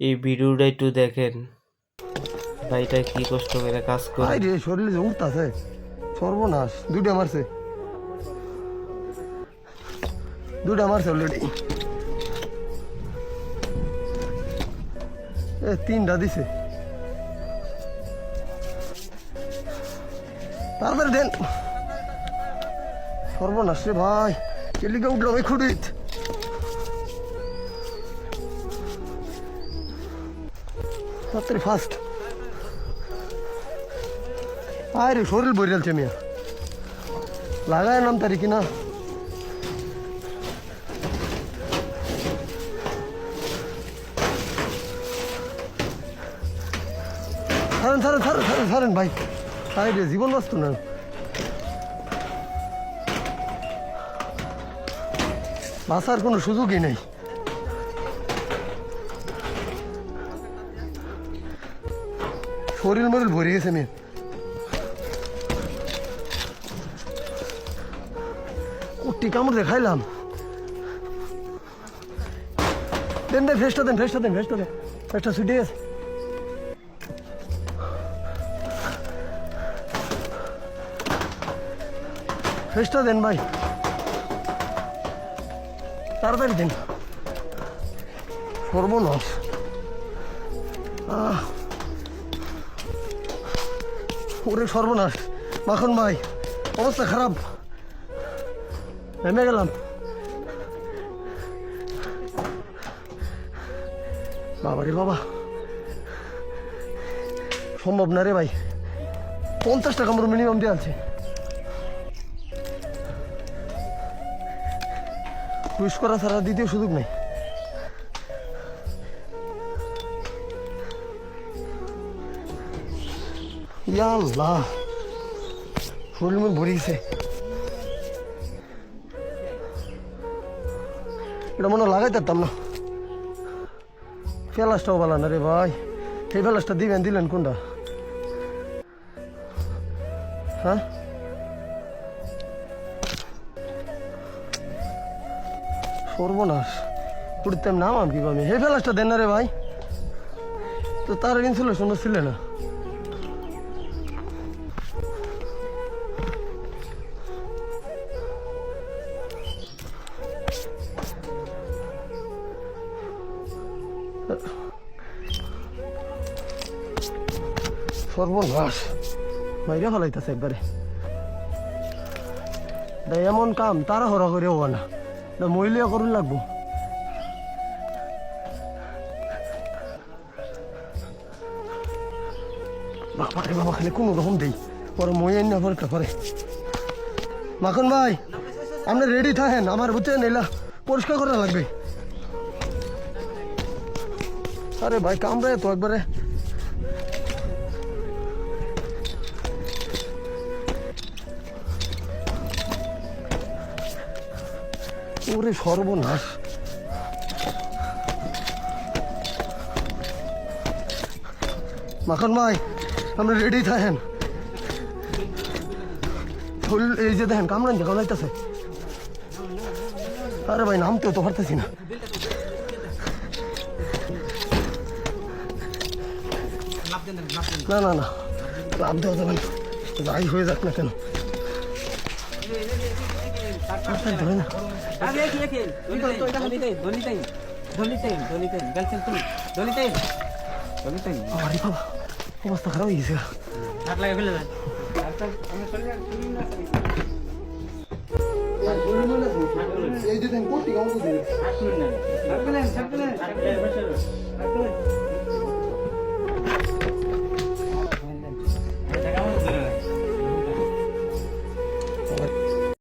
এই ভিডিওটা একটু দেখেন। ভাইটা কি কষ্ট করে কাজ করে। আই রে শরীরে যে উঠতাছে, সর্বনাশ। দুইটা মারছে। দুইটা মারছে অলরেডি এ, তিনটা দিছে। তাড়াতাড়ি দেন। সর্বনাশ রে ভাই। কেলিকে উঠলাম এই খুঁড়িত তাড়াতাড়ি ফাস্ট আয় রে শরীর বইরালছে মিয়া। লাগায় নাম তারি কিনা ছাড়েন ছাড়েন ছাড়েন ছাড়েন ছাড়েন ভাই। আয় রে, জীবন বাঁচত না। বাঁচার কোনো সুযোগই নেই। শরীর মরিল ভরে গেছে মেয়ে কুটি কামড় দিয়ে খাইলাম দেন দেন ফেসটা দেন ফেসটা দেন ফেসটা দেন। ফেসটা ছুটে গেছে। ফেসটা দেন ভাই। তাড়াতাড়ি দেন। সর্বনাশ। আহ। ওরে সর্বনাশ। মাখন ভাই, অবস্থা খারাপ। নেমে গেলাম। বাবা রে বাবা। সম্ভব না রে ভাই। পঞ্চাশ টাকা আমার মিনিমাম দিয়ে আছে উইশ করা ছাড়া দ্বিতীয় সুযোগ নেই। ইয়া আল্লাহ। শরীর মন এটা মনে লাগাই পারতাম না। ফেলাসটাও ভালো না রে ভাই। এই ফেলাসটা দিবেন, দিলেন কোনটা? হ্যাঁ? সর্বনাশ। উঠতাম নাম আমি কি পাবি হে ফেলাসটা দেন না রে ভাই। তো তার ইনসুলেশন ছিল না। সর্বনাশ। মাইরা ফেলাইতেছে একবারে। এমন কাম তারা হরা করে হওয়া না। দা মহিলা করুন লাগবো। বাবা রে বাবা, খালি কোনো রকম দেই। পরে মই না পরীক্ষা করে। মাখন ভাই আপনি রেডি থাকেন, আমার বুঝছেন এলা পরিষ্কার করা লাগবে। আরে ভাই, কামড়ায় তো একবারে। ওরে সর্বনাশ। মাখন ভাই আপনি রেডি থাকেন। এই যে দেখেন কামড়ান যে কামড়াইতেছে আরে ভাই নামতেও তো পারতেছি না। না না না, লাভ দেওয়া যাবে না। যাই হয়ে যাক না কেন। ধরে না আরে বাবা অবস্থা খারাপ হয়ে গেছে এই যে কোটি কামড় দিয়ে